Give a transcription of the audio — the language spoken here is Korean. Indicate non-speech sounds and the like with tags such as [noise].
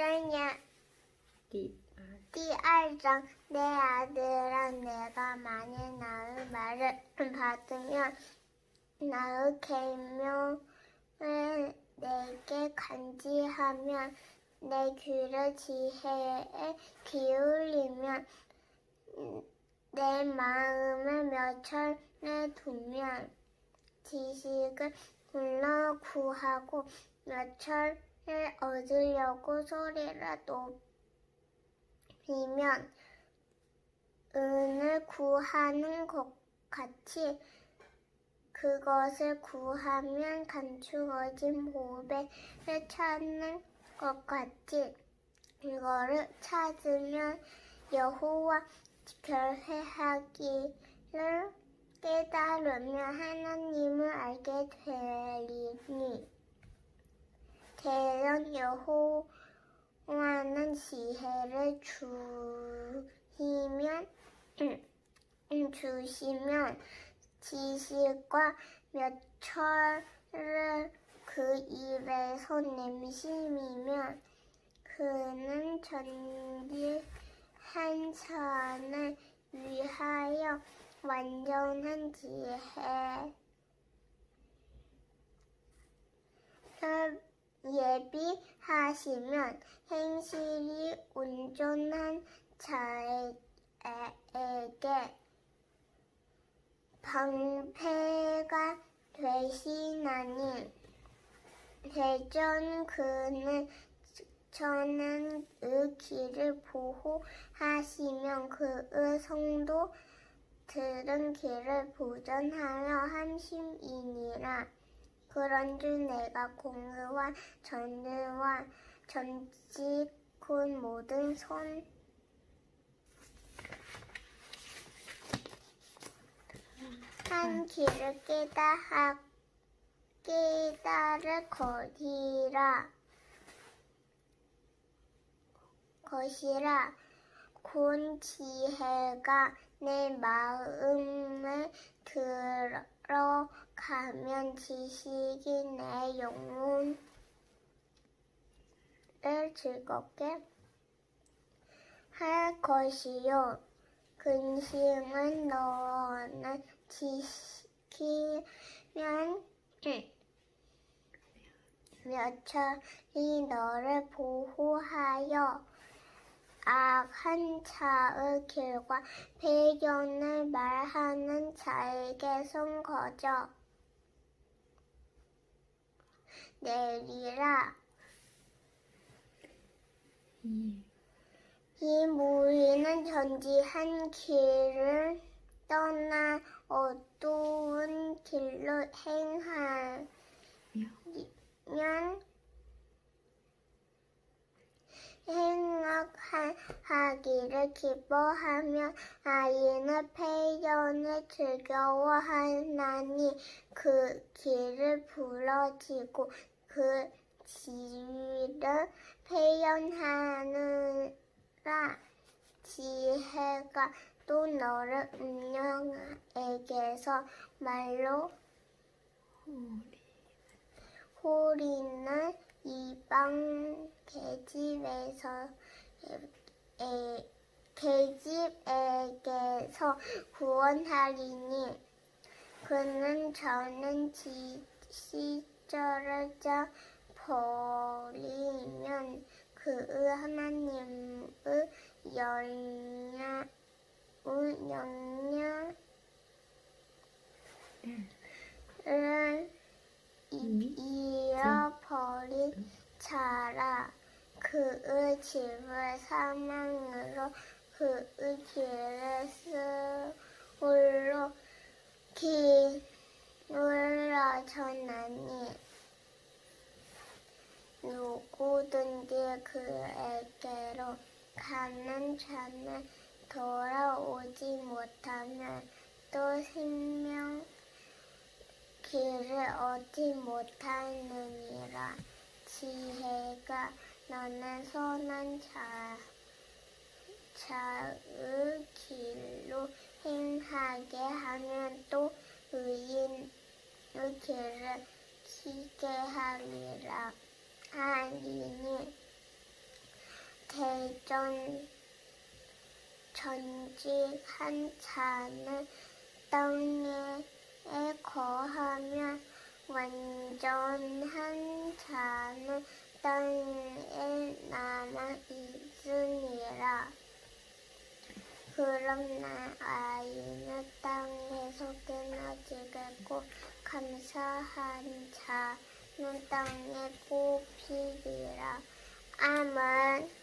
생일 디, 아, 디 알장 내 아들은 내가 많이 나의 말을 받으면 나의 계명을 내게 간지하면 내 귀를 지혜에 기울이면 내 마음을 몇천에 두면 지식을 불러 구하고 몇천 을 얻으려고 소리를 높이면 은을 구하는 것 같이 그것을 구하면 감추어진 보배를 찾는 것 같이 이거를 찾으면 여호와 결회하기를 깨달으면 하나님을 알게 되리니 대전 여호와는 지혜를 주시면 [clears throat] 주시면 지식과 몇 철을 그 입에서 냄심이면 그는 전지 한 산을 위하여 완전한 지혜를 예비하시면 행실이 온전한 자에게 방패가 되시나니 대전 그는 저는 의 길을 보호하시면 그의 성도들은 길을 보전하여 함심이니라. 그런 줄 내가 공의와 전의와 전직 곧 모든 손 한 길을 깨달아 깨달을 거리라. 것이라. 곧 지혜가 내 마음에 들어 가면 지식이 내 영혼을 즐겁게 할 것이요. 근심은 너는 지키면 몇철이 너를 보호하여 악한 자의 길과 배경을 말하는 자에게 손거져 내리라. 一이 무리는 전지 한 길을 떠나 어두운 길로 행하면 秒 행악하기를 기뻐하며 아이는 폐연을 즐거워하나니 그 길을 부러지고 그 지위를 폐연하느라 지혜가 또 너를 운명에게서 말로 호리는 이방 계집에서 에, 계집에게서 구원하리니 그는 저는 지, 시절을 짜 버리면 그의 하나님의 영향 영향을 이- 잃어버린 자라. 그의 집을 사망으로 그의 길을 스올로 기울어 전하니 누구든지 그에게로 가는 자는 돌아오지 못하면 또 생명 길을 얻지 못하느니라. 지혜가 너는 선한 자, 자의 길로 행하게 하면 또 의인의 길을 치게 하리라. 하리니 대전 전직한 자는 땅에 거하며 완전한 자는 땅에 남아 있으니라. 그러나 아이는 땅에서 끊어지겠고 감사한 자는 땅에 뽑히리라. 아멘.